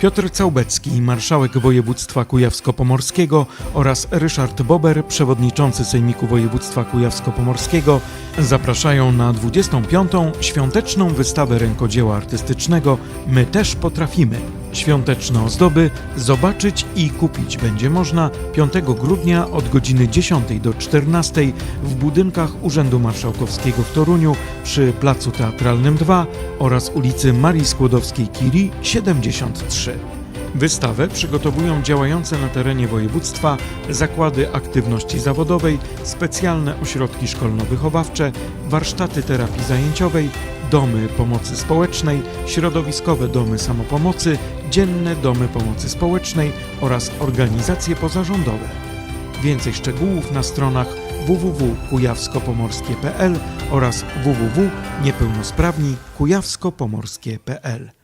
Piotr Całbecki, marszałek województwa kujawsko-pomorskiego oraz Ryszard Bober, przewodniczący Sejmiku Województwa Kujawsko-Pomorskiego zapraszają na 25. świąteczną wystawę rękodzieła artystycznego My też potrafimy. Świąteczne ozdoby zobaczyć i kupić będzie można 5 grudnia od godziny 10 do 14 w budynkach Urzędu Marszałkowskiego w Toruniu przy Placu Teatralnym 2 oraz ulicy Marii Skłodowskiej-Curie 73. Wystawę przygotowują działające na terenie województwa zakłady aktywności zawodowej, specjalne ośrodki szkolno-wychowawcze, warsztaty terapii zajęciowej, domy pomocy społecznej, środowiskowe domy samopomocy, dzienne domy pomocy społecznej oraz organizacje pozarządowe. Więcej szczegółów na stronach www.kujawskopomorskie.pl oraz www.niepełnosprawni kujawskopomorskie.pl